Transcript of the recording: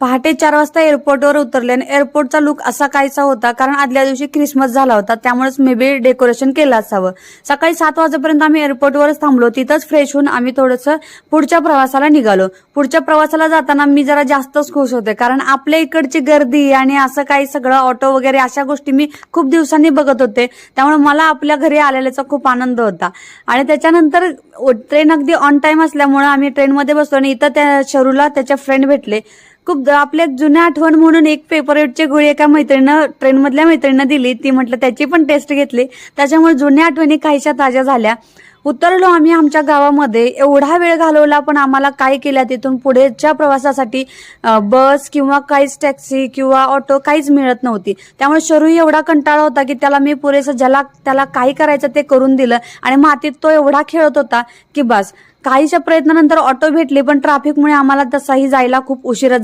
पहाटे चार वाजता एअरपोर्टवर उतरले आणि एअरपोर्टचा लुक असा काहीसा होता कारण आदल्या दिवशी क्रिसमस झाला होता त्यामुळेच मे बी डेकोरेशन केलं असावं. सकाळी सात वाजेपर्यंत आम्ही एअरपोर्टवरच थांबलो. तिथंच फ्रेश होऊन आम्ही थोडंसं पुढच्या प्रवासाला निघालो. पुढच्या प्रवासाला जाताना मी जरा जास्तच खुश होते कारण आपल्या इकडची गर्दी आणि असं काही सगळं ऑटो वगैरे अशा गोष्टी मी खूप दिवसांनी बघत होते. त्यामुळे मला आपल्या घरी आलेल्याचा खूप आनंद होता. आणि त्याच्यानंतर ट्रेन अगदी ऑन टाईम असल्यामुळे आम्ही ट्रेनमध्ये बसलो आणि इथं त्या शरूला त्याच्या फ्रेंड भेटले. खूप आपल्या जुन्या आठवण म्हणून एक पेपरवेटची गोळी एका मैत्रिणीनं ट्रेनमधल्या मैत्रिणीनं दिली. ती म्हटलं त्याची पण टेस्ट घेतली. त्याच्यामुळे जुन्या आठवणी काहीशा ताज्या झाल्या. उतरलो आम्ही आमच्या गावामध्ये. एवढा वेळ घालवला पण आम्हाला काय केल्या तिथून? पुढेच्या प्रवासासाठी बस किंवा काहीच टॅक्सी किंवा ऑटो काहीच मिळत नव्हती. त्यामुळे शरूही एवढा कंटाळा होता की त्याला मी पुरेसं ज्याला त्याला काय करायचं ते करून दिलं. आणि मातीत तो एवढा खेळत होता की बस. काहीशा प्रयत्नानंतर ऑटो भेटली पण ट्रॅफिकमुळे आम्हाला तसाही जायला खूप उशीरच झाला.